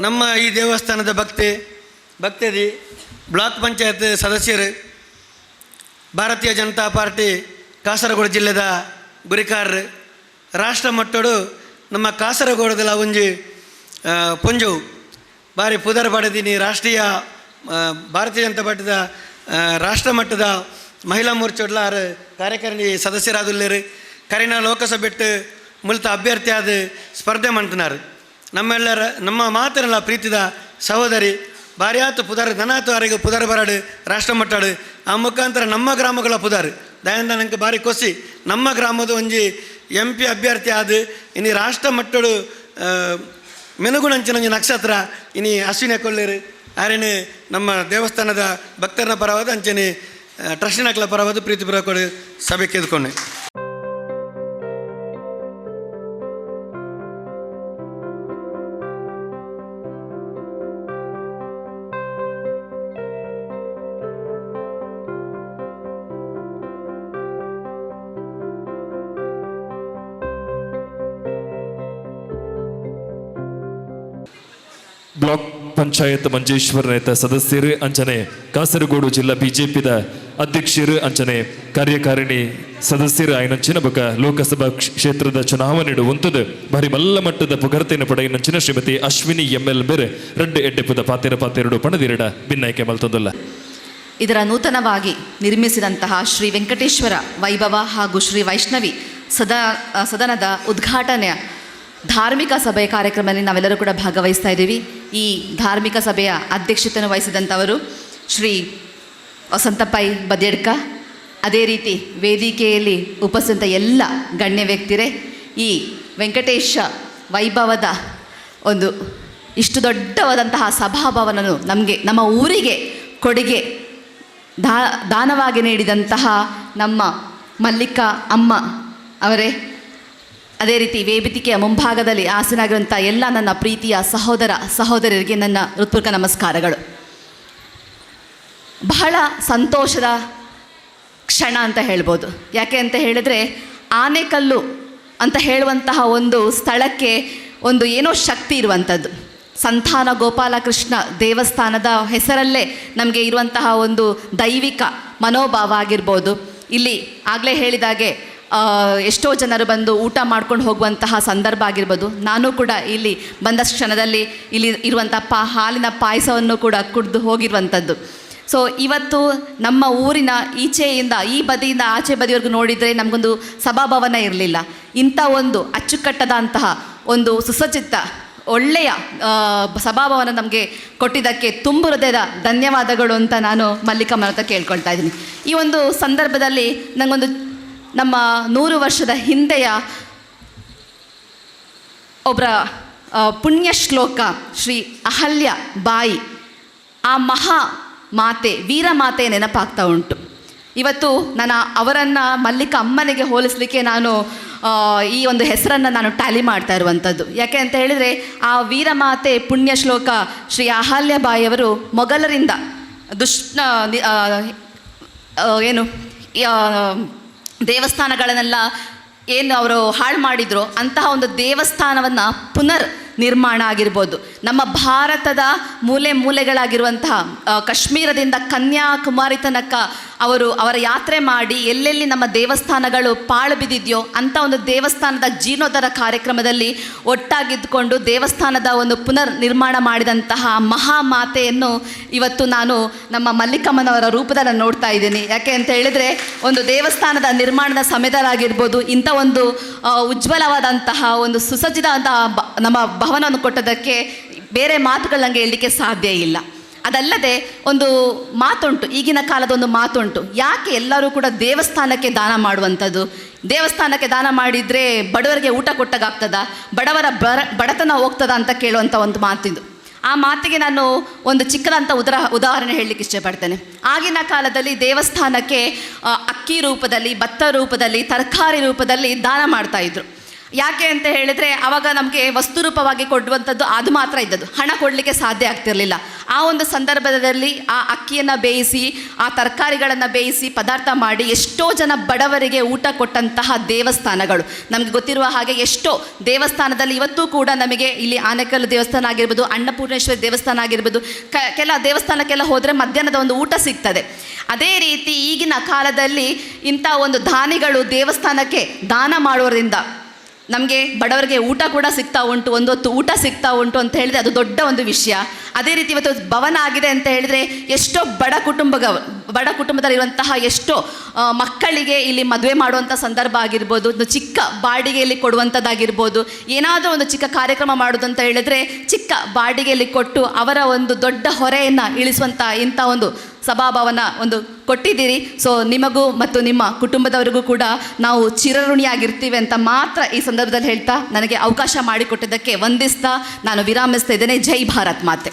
ನಮ್ಮ ಈ ದೇವಸ್ಥಾನದ ಭಕ್ತಿ ಭಕ್ತದಿ ಬ್ಲಾಕ್ ಪಂಚಾಯತ್ ಸದಸ್ಯರು, ಭಾರತೀಯ ಜನತಾ ಪಾರ್ಟಿ ಕಾಸರಗೋಡು ಜಿಲ್ಲೆದ ಗುರಿಕಾರರು, ರಾಷ್ಟ್ರ ಮಟ್ಟಡು ನಮ್ಮ ಕಾಸರಗೋಡದ ಒಂಜಿ ಪುಂಜು ಬಾರಿ ಪುದರ್ ಪಡೆದಿನಿ ರಾಷ್ಟ್ರೀಯ ಭಾರತೀಯ ಜನತಾ ಪಾರ್ಟಿದ ರಾಷ್ಟ್ರ ಮಟ್ಟದ ಮಹಿಳಾ ಮೋರ್ಚಾಡ್ಲ ಆರು ಕಾರ್ಯಕಾರಿಣಿ ಸದಸ್ಯರಾದುಲ್ಲೇರು ಕರಿನ ಲೋಕಸಭೆಟ್ಟು ಮುಲ್ತ ಅಭ್ಯರ್ಥಿಯಾದ ಸ್ಪರ್ಧೆ ಮಾಡ್ತಿನಾರು ನಮ್ಮೆಲ್ಲರ, ನಮ್ಮ ಮಾತನಲ್ಲ ಪ್ರೀತಿದ ಸಹೋದರಿ, ಬಾರ್ಯಾತು ಪುದರ್, ಧನಾತು ಆರಿಗೆ ಪುದರ್ ಬರಾಡು, ರಾಷ್ಟ್ರ ಮಟ್ಟಾಡು. ಆ ಮುಖಾಂತರ ನಮ್ಮ ಗ್ರಾಮಗಳ ಪುದಾರ್. ದಯಂದ ನನಗೆ ಬಾರಿ ಕೊಸಿ. ನಮ್ಮ ಗ್ರಾಮದ ಒಂಜಿ ಎಂ ಪಿ ಅಭ್ಯರ್ಥಿ ಆದ ಇನಿ ರಾಷ್ಟ್ರ ಮಟ್ಟಡು ಮೆನುಗುಣಂಚಿನ ನಕ್ಷತ್ರ ಇನಿ ಅಶ್ವಿನ ಕೊಲ್ಲೇರು. ಆರೇನೆ ನಮ್ಮ ದೇವಸ್ಥಾನದ ಭಕ್ತರನ ಪರವಾದ ಅಂಚನೆ ಟ್ರಸ್ಟಿನಕ್ಲ ಪರವಾದ ಪ್ರೀತಿ ಪೂರ್ವಕ ಸಭೆ ಕೆದ್ಕೊಂಡೆ ಬ್ಲಾಕ್ ಪಂಚಾಯತ್ ಮಂಜೇಶ್ವರ ನೇತ ಸದಸ್ಯರು ಅಂಚನೆ, ಕಾಸರಗೋಡು ಜಿಲ್ಲಾ ಬಿಜೆಪಿದ ಅಧ್ಯಕ್ಷರು ಅಂಚನೆ, ಕಾರ್ಯಕಾರಿಣಿ ಸದಸ್ಯರು ಆಯ್ನಂಚಿನ ಬಕ ಲೋಕಸಭಾ ಕ್ಷೇತ್ರದ ಚುನಾವಣೆ ಒಂತದು ಬಾರಿ ಮಲ್ಲ ಮಟ್ಟದ ಪುಗರ್ತಿನ ಪಡೆಯನಂಚಿನ ಶ್ರೀಮತಿ ಅಶ್ವಿನಿ ಎಂ ಎಲ್ ಬೇರೆ ರೆಡ್ ಎಡ್ಡೆಪುದ ಪಾತೆರ ಪಾತೆರಡು ಪಣದಿರಡ ಭಿನ್ನಾಯ್ಕೆ ಮಲ್ತದಲ್ಲ. ಇದರ ನೂತನವಾಗಿ ನಿರ್ಮಿಸಿದಂತಹ ಶ್ರೀ ವೆಂಕಟೇಶ್ವರ ವೈಭವ ಹಾಗೂ ಶ್ರೀ ವೈಷ್ಣವಿ ಸದಾ, ಸದನದ ಉದ್ಘಾಟನೆಯ ಧಾರ್ಮಿಕ ಸಭೆ ಕಾರ್ಯಕ್ರಮದಲ್ಲಿ ನಾವೆಲ್ಲರೂ ಕೂಡ ಭಾಗವಹಿಸ್ತಾ ಇದ್ದೀವಿ. ಈ ಧಾರ್ಮಿಕ ಸಭೆಯ ಅಧ್ಯಕ್ಷತೆಯನ್ನು ವಹಿಸಿದಂಥವರು ಶ್ರೀ ವಸಂತಪ್ಪಾಯಿ ಬದೇಡ್ಕ. ಅದೇ ರೀತಿ ವೇದಿಕೆಯಲ್ಲಿ ಉಪಸ್ಥಿತ ಎಲ್ಲ ಗಣ್ಯ ವ್ಯಕ್ತಿರೇ, ಈ ವೆಂಕಟೇಶ ವೈಭವದ ಒಂದು ಇಷ್ಟು ದೊಡ್ಡವಾದಂತಹ ಸಭಾಭವನನು ನಮಗೆ, ನಮ್ಮ ಊರಿಗೆ ಕೊಡುಗೆ ದಾ ದಾನವಾಗಿ ನೀಡಿದಂತಹ ನಮ್ಮ ಮಲ್ಲಿಕಾ ಅಮ್ಮ ಅವರೇ ಅದೇ ರೀತಿ ವೇದಿಕೆಯ ಮುಂಭಾಗದಲ್ಲಿ ಆಸನಾಗಿರುವಂಥ ಎಲ್ಲ ನನ್ನ ಪ್ರೀತಿಯ ಸಹೋದರ ಸಹೋದರರಿಗೆ ನನ್ನ ಹೃತ್ಪೂರ್ವಕ ನಮಸ್ಕಾರಗಳು. ಬಹಳ ಸಂತೋಷದ ಕ್ಷಣ ಅಂತ ಹೇಳ್ಬೋದು. ಯಾಕೆ ಅಂತ ಹೇಳಿದರೆ ಆನೆಕಲ್ಲು ಅಂತ ಹೇಳುವಂತಹ ಒಂದು ಸ್ಥಳಕ್ಕೆ ಒಂದು ಏನೋ ಶಕ್ತಿ ಇರುವಂಥದ್ದು ಸಂತಾನ ಗೋಪಾಲಕೃಷ್ಣ ದೇವಸ್ಥಾನದ ಹೆಸರಲ್ಲೇ ನಮಗೆ ಇರುವಂತಹ ಒಂದು ದೈವಿಕ ಮನೋಭಾವ ಆಗಿರ್ಬೋದು. ಇಲ್ಲಿ ಆಗಲೇ ಹೇಳಿದಾಗೆ ಎಷ್ಟೋ ಜನರು ಬಂದು ಊಟ ಮಾಡ್ಕೊಂಡು ಹೋಗುವಂತಹ ಸಂದರ್ಭ ಆಗಿರ್ಬೋದು. ನಾನು ಕೂಡ ಇಲ್ಲಿ ಬಂದ ಕ್ಷಣದಲ್ಲಿ ಇಲ್ಲಿ ಇರುವಂಥ ಪಾ, ಹಾಲಿನ ಪಾಯಸವನ್ನು ಕೂಡ ಕುಡಿದು ಹೋಗಿರುವಂಥದ್ದು. ಸೊ ಇವತ್ತು ನಮ್ಮ ಊರಿನ ಈಚೆಯಿಂದ, ಈ ಬದಿಯಿಂದ ಆಚೆ ಬದಿವರೆಗೂ ನೋಡಿದರೆ ನಮಗೊಂದು ಸಭಾಭವನ ಇರಲಿಲ್ಲ. ಇಂಥ ಒಂದು ಅಚ್ಚುಕಟ್ಟದಂತಹ ಒಂದು ಸುಸಜ್ಜಿತ, ಒಳ್ಳೆಯ ಸಭಾಭವನ ನಮಗೆ ಕೊಟ್ಟಿದ್ದಕ್ಕೆ ತುಂಬ ಹೃದಯದ ಧನ್ಯವಾದಗಳು ಅಂತ ನಾನು ಮಲ್ಲಿಕಮ್ಮನ ಹತ್ರ ಕೇಳ್ಕೊಳ್ತಾ ಇದ್ದೀನಿ. ಈ ಒಂದು ಸಂದರ್ಭದಲ್ಲಿ ನನಗೊಂದು ನಮ್ಮ ನೂರು ವರ್ಷದ ಹಿಂದೆಯ ಒಬ್ಬರ ಪುಣ್ಯ ಶ್ಲೋಕ ಶ್ರೀ ಅಹಲ್ಯ ಬಾಯಿ, ಆ ಮಹಾ ಮಾತೆ, ವೀರ ಮಾತೆ ನೆನಪಾಗ್ತಾ ಉಂಟು. ಇವತ್ತು ನಾನು ಅವರನ್ನು ಮಲ್ಲಿಕ ಅಮ್ಮನಿಗೆ ಹೋಲಿಸಲಿಕ್ಕೆ ನಾನು ಈ ಒಂದು ಹೆಸರನ್ನು ನಾನು ಟ್ಯಾಲಿ ಮಾಡ್ತಾ ಇರುವಂಥದ್ದು. ಯಾಕೆ ಅಂತ ಹೇಳಿದರೆ, ಆ ವೀರಮಾತೆ ಪುಣ್ಯ ಶ್ಲೋಕ ಶ್ರೀ ಅಹಲ್ಯ ಬಾಯಿಯವರು ಮೊಘಲರಿಂದ ದುಷ್ಟ ಏನು ದೇವಸ್ಥಾನಗಳನ್ನೆಲ್ಲ ಏನು ಅವರು ಹಾಳು ಮಾಡಿದ್ರು ಅಂತಹ ಒಂದು ದೇವಸ್ಥಾನವನ್ನು ಪುನರ್ ನಿರ್ಮಾಣ ಆಗಿರ್ಬೋದು. ನಮ್ಮ ಭಾರತದ ಮೂಲೆ ಮೂಲೆಗಳಾಗಿರುವಂತಹ ಕಾಶ್ಮೀರದಿಂದ ಕನ್ಯಾಕುಮಾರಿ ತನಕ ಅವರು ಅವರ ಯಾತ್ರೆ ಮಾಡಿ ಎಲ್ಲೆಲ್ಲಿ ನಮ್ಮ ದೇವಸ್ಥಾನಗಳು ಪಾಳು ಬಿದ್ದಿದೆಯೋ ಅಂಥ ಒಂದು ದೇವಸ್ಥಾನದ ಜೀರ್ಣೋದ್ಧಾರ ಕಾರ್ಯಕ್ರಮದಲ್ಲಿ ಒಟ್ಟಾಗಿದ್ದುಕೊಂಡು ದೇವಸ್ಥಾನದ ಒಂದು ಪುನರ್ ನಿರ್ಮಾಣ ಮಾಡಿದಂತಹ ಮಹಾಮಾತೆಯನ್ನು ಇವತ್ತು ನಾನು ನಮ್ಮ ಮಲ್ಲಿಕಮ್ಮನವರ ರೂಪದಲ್ಲಿ ನೋಡ್ತಾ ಇದ್ದೀನಿ. ಯಾಕೆ ಅಂತ ಹೇಳಿದರೆ ಒಂದು ದೇವಸ್ಥಾನದ ನಿರ್ಮಾಣದ ಸಮಯದಲ್ಲಾಗಿರ್ಬೋದು ಇಂಥ ಒಂದು ಉಜ್ವಲವಾದಂತಹ ಒಂದು ಸುಸಜ್ಜಿತವಾದಂತಹ ಬ- ನಮ್ಮ ಭವನವನ್ನು ಕೊಟ್ಟದಕ್ಕೆ ಬೇರೆ ಮಾತುಗಳು ನನಗೆ ಹೇಳಲಿಕ್ಕೆ ಸಾಧ್ಯ ಇಲ್ಲ. ಅದಲ್ಲದೆ ಒಂದು ಮಾತುಂಟು, ಈಗಿನ ಕಾಲದ ಒಂದು ಮಾತುಂಟು. ಯಾಕೆ ಎಲ್ಲರೂ ಕೂಡ ದೇವಸ್ಥಾನಕ್ಕೆ ದಾನ ಮಾಡುವಂಥದ್ದು? ದೇವಸ್ಥಾನಕ್ಕೆ ದಾನ ಮಾಡಿದರೆ ಬಡವರಿಗೆ ಊಟ ಕೊಟ್ಟಾಗ್ತದ ಬಡವರ ಬರ, ಬಡತನ ಹೋಗ್ತದ ಅಂತ ಕೇಳುವಂಥ ಒಂದು ಮಾತಿದು. ಆ ಮಾತಿಗೆ ನಾನು ಒಂದು ಚಿಕ್ಕದಂಥ ಉದರ, ಉದಾಹರಣೆ ಹೇಳಲಿಕ್ಕೆ ಇಷ್ಟಪಡ್ತೇನೆ. ಆಗಿನ ಕಾಲದಲ್ಲಿ ದೇವಸ್ಥಾನಕ್ಕೆ ಅಕ್ಕಿ ರೂಪದಲ್ಲಿ, ಭತ್ತ ರೂಪದಲ್ಲಿ, ತರಕಾರಿ ರೂಪದಲ್ಲಿ ದಾನ ಮಾಡ್ತಾಯಿದ್ರು ಯಾಕೆ ಅಂತ ಹೇಳಿದ್ರೆ ಆವಾಗ ನಮಗೆ ವಸ್ತುರೂಪವಾಗಿ ಕೊಡುವಂಥದ್ದು ಅದು ಮಾತ್ರ ಇದ್ದದ್ದು. ಹಣ ಕೊಡಲಿಕ್ಕೆ ಸಾಧ್ಯ ಆಗ್ತಿರಲಿಲ್ಲ. ಆ ಒಂದು ಸಂದರ್ಭದಲ್ಲಿ ಆ ಅಕ್ಕಿಯನ್ನು ಬೇಯಿಸಿ, ಆ ತರಕಾರಿಗಳನ್ನು ಬೇಯಿಸಿ ಪದಾರ್ಥ ಮಾಡಿ ಎಷ್ಟೋ ಜನ ಬಡವರಿಗೆ ಊಟ ಕೊಟ್ಟಂತಹ ದೇವಸ್ಥಾನಗಳು. ನಮಗೆ ಗೊತ್ತಿರುವ ಹಾಗೆ ಎಷ್ಟೋ ದೇವಸ್ಥಾನದಲ್ಲಿ ಇವತ್ತೂ ಕೂಡ ನಮಗೆ ಇಲ್ಲಿ ಆನೆಕಲ್ಲು ದೇವಸ್ಥಾನ ಆಗಿರ್ಬೋದು, ಅನ್ನಪೂರ್ಣೇಶ್ವರಿ ದೇವಸ್ಥಾನ ಆಗಿರ್ಬೋದು, ಕ, ಕೆಲ ದೇವಸ್ಥಾನಕ್ಕೆಲ್ಲ ಹೋದರೆ ಮಧ್ಯಾಹ್ನದ ಒಂದು ಊಟ ಸಿಗ್ತದೆ. ಅದೇ ರೀತಿ ಈಗಿನ ಕಾಲದಲ್ಲಿ ಇಂಥ ಒಂದು ದಾನಿಗಳು ದೇವಸ್ಥಾನಕ್ಕೆ ದಾನ ಮಾಡೋದ್ರಿಂದ ನಮಗೆ ಬಡವರಿಗೆ ಊಟ ಕೂಡ ಸಿಗ್ತಾ ಉಂಟು, ಒಂದು ಹೊತ್ತು ಊಟ ಸಿಗ್ತಾ ಉಂಟು ಅಂತ ಹೇಳಿದ್ರೆ ಅದು ದೊಡ್ಡ ಒಂದು ವಿಷಯ. ಅದೇ ರೀತಿ ಇವತ್ತು ಭವನ ಆಗಿದೆ ಅಂತ ಹೇಳಿದ್ರೆ ಎಷ್ಟೋ ಬಡ ಕುಟುಂಬಗ, ಬಡ ಕುಟುಂಬದಲ್ಲಿರುವಂತಹ ಎಷ್ಟೋ ಮಕ್ಕಳಿಗೆ ಇಲ್ಲಿ ಮದುವೆ ಮಾಡುವಂಥ ಸಂದರ್ಭ ಆಗಿರ್ಬೋದು, ಒಂದು ಚಿಕ್ಕ ಬಾಡಿಗೆಯಲ್ಲಿ ಕೊಡುವಂಥದ್ದಾಗಿರ್ಬೋದು ಏನಾದರೂ ಒಂದು ಚಿಕ್ಕ ಕಾರ್ಯಕ್ರಮ ಮಾಡೋದು ಅಂತ ಹೇಳಿದ್ರೆ ಚಿಕ್ಕ ಬಾಡಿಗೆಯಲ್ಲಿ ಕೊಟ್ಟು ಅವರ ಒಂದು ದೊಡ್ಡ ಹೊರೆಯನ್ನು ಇಳಿಸುವಂಥ ಇಂಥ ಒಂದು ಸಭಾಭವನ ಒಂದು ಕೊಟ್ಟಿದ್ದೀರಿ. ಸೊ ನಿಮಗೂ ಮತ್ತು ನಿಮ್ಮ ಕುಟುಂಬದವರಿಗೂ ಕೂಡ ನಾವು ಚಿರಋಣಿಯಾಗಿರ್ತೀವಿ ಅಂತ ಮಾತ್ರ ಈ ಸಂದರ್ಭದಲ್ಲಿ ಹೇಳ್ತಾ ನನಗೆ ಅವಕಾಶ ಮಾಡಿಕೊಟ್ಟಿದ್ದಕ್ಕೆ ವಂದಿಸ್ತಾ ನಾನು ವಿರಾಮಿಸ್ತಾ ಇದ್ದೇನೆ. ಜೈ ಭಾರತ್ ಮಾತೆ.